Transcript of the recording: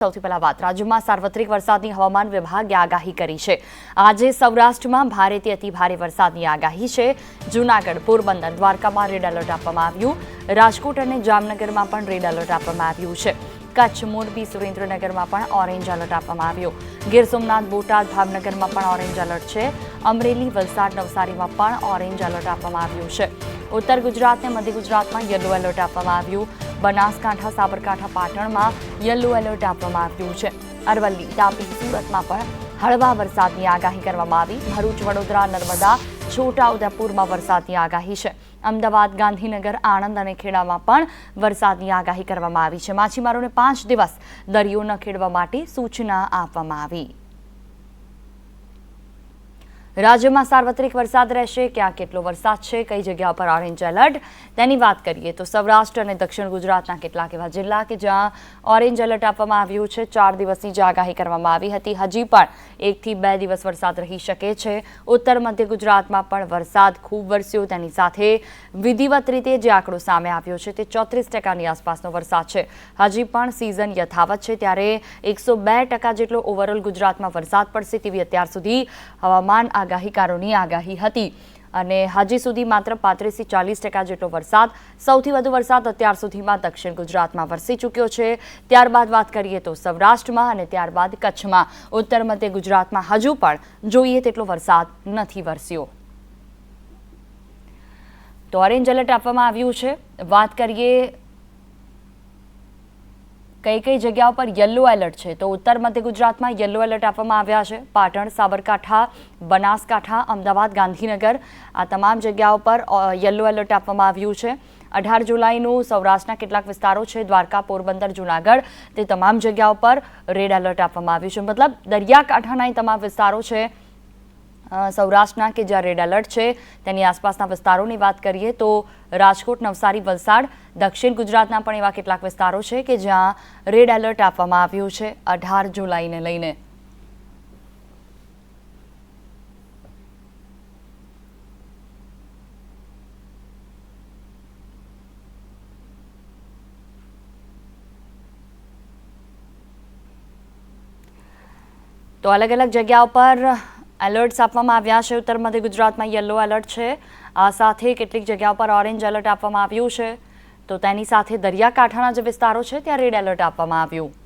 સૌથી પહેલા વાત. રાજ્યમાં સાર્વત્રિક વરસાદની હવામાન વિભાગે આગાહી કરી છે. આજે સૌરાષ્ટ્રમાં ભારેથી અતિ ભારે વરસાદની આગાહી છે. જૂનાગઢ, પોરબંદર, દ્વારકામાં રેડ એલર્ટ આપવામાં આવ્યું. રાજકોટ અને જામનગરમાં પણ રેડ એલર્ટ આપવામાં આવ્યું છે. કચ્છ, મોરબી, સુરેન્દ્રનગરમાં પણ ઓરેન્જ એલર્ટ આપવામાં આવ્યું. ગીર સોમનાથ, બોટાદ, ભાવનગરમાં પણ ઓરેન્જ એલર્ટ છે. અમરેલી, વલસાડ, નવસારીમાં પણ ઓરેન્જ એલર્ટ આપવામાં આવ્યું છે. ઉત્તર ગુજરાત અને મધ્ય ગુજરાતમાં યલો એલર્ટ આપવામાં આવ્યું. બનાસકાંઠા, સાબરકાંઠા, પાટણમાં યલો એલર્ટ આપવામાં આવ્યું છે. અરવલ્લી, તાપી, સુરતમાં પણ હળવા વરસાદની આગાહી કરવામાં આવી. ભરૂચ, વડોદરા, નર્મદા, છોટાઉદેપુરમાં વરસાદની આગાહી છે. અમદાવાદ, ગાંધીનગર, આણંદ અને ખેડામાં પણ વરસાદની આગાહી કરવામાં આવી છે. માછીમારોને પાંચ દિવસ દરિયો ન ખેડવા માટે સૂચના આપવામાં આવી. રાજ્યમાં સાર્વત્રિક વરસાદ રહેશે, ક્યાં કેટલો વરસાદ છે, કઈ જગ્યા પર ઓરેન્જ એલર્ટ તેની વાત કરીએ તો સૌરાષ્ટ્ર અને દક્ષિણ ગુજરાતના કેટલાક એવા જિલ્લા કે જ્યાં ઓરેન્જ એલર્ટ આપવામાં આવ્યું છે. ચાર દિવસની જે આગાહી કરવામાં આવી હતી. હજી પણ એકથી બે દિવસ વરસાદ રહી શકે છે. ઉત્તર મધ્ય ગુજરાતમાં પણ વરસાદ ખૂબ વરસ્યો. તેની સાથે વિધિવત રીતે જે આંકડો સામે આવ્યો છે તે ચોત્રીસ ટકાની આસપાસનો વરસાદ છે. હજી પણ સિઝન યથાવત છે. ત્યારે એકસો બે ટકા જેટલો ઓવરઓલ ગુજરાતમાં વરસાદ પડશે તેવી અત્યાર સુધી હવામાન આગાહીકારોની આગાહી હતી. અને હજી સુધી માત્ર પાંત્રીસથી ચાલીસ ટકા જેટલો વરસાદ, સૌથી વધુ વરસાદ અત્યાર સુધીમાં દક્ષિણ ગુજરાતમાં વરસી ચૂક્યો છે. ત્યારબાદ વાત કરીએ તો સૌરાષ્ટ્રમાં અને ત્યારબાદ કચ્છમાં. ઉત્તર મધ્ય ગુજરાતમાં હજુ પણ જોઈએ તેટલો વરસાદ નથી વરસ્યો. તો ઓરેન્જ એલર્ટ આપવામાં આવ્યું છે. વાત કરીએ કઈ કઈ જગ્યાઓ પર યલો એલર્ટ છે? તો ઉત્તર મધ્ય ગુજરાતમાં યલો એલર્ટ આપવામાં આવ્યા છે. પાટણ, સાબરકાંઠા, બનાસકાંઠા, અમદાવાદ, ગાંધીનગર આ તમામ જગ્યાઓ પર યલો એલર્ટ આપવામાં આવ્યું છે. અઢાર જુલાઈનું સૌરાષ્ટ્રના કેટલાક વિસ્તારો છે, દ્વારકા, પોરબંદર, જુનાગઢ, તે તમામ જગ્યાઓ પર રેડ એલર્ટ આપવામાં આવ્યું છે. મતલબ દરિયાકાંઠાના તમામ વિસ્તારો છે સૌરાષ્ટ્રના કે જ્યાં રેડ એલર્ટ છે, તેની આસપાસના વિસ્તારોની વાત કરીએ તો રાજકોટ, નવસારી, વલસાડ, દક્ષિણ ગુજરાતના પણ એવા કેટલાક વિસ્તારો છે કે જ્યાં રેડ એલર્ટ આપવામાં આવ્યું છે અઢાર જુલાઈને લઈને. તો અલગ અલગ જગ્યાઓ પર એલર્ટ્સ આપવામાં આવ્યા છે. ઉત્તર મધ્ય ગુજરાતમાં યલો એલર્ટ છે. આ સાથે કેટલીક જગ્યાઓ પર ઓરેન્જ એલર્ટ આપવામાં આવ્યું છે. તો તેની સાથે દરિયાકાંઠાના જે વિસ્તારો છે, ત્યાં રેડ એલર્ટ આપવામાં આવ્યું.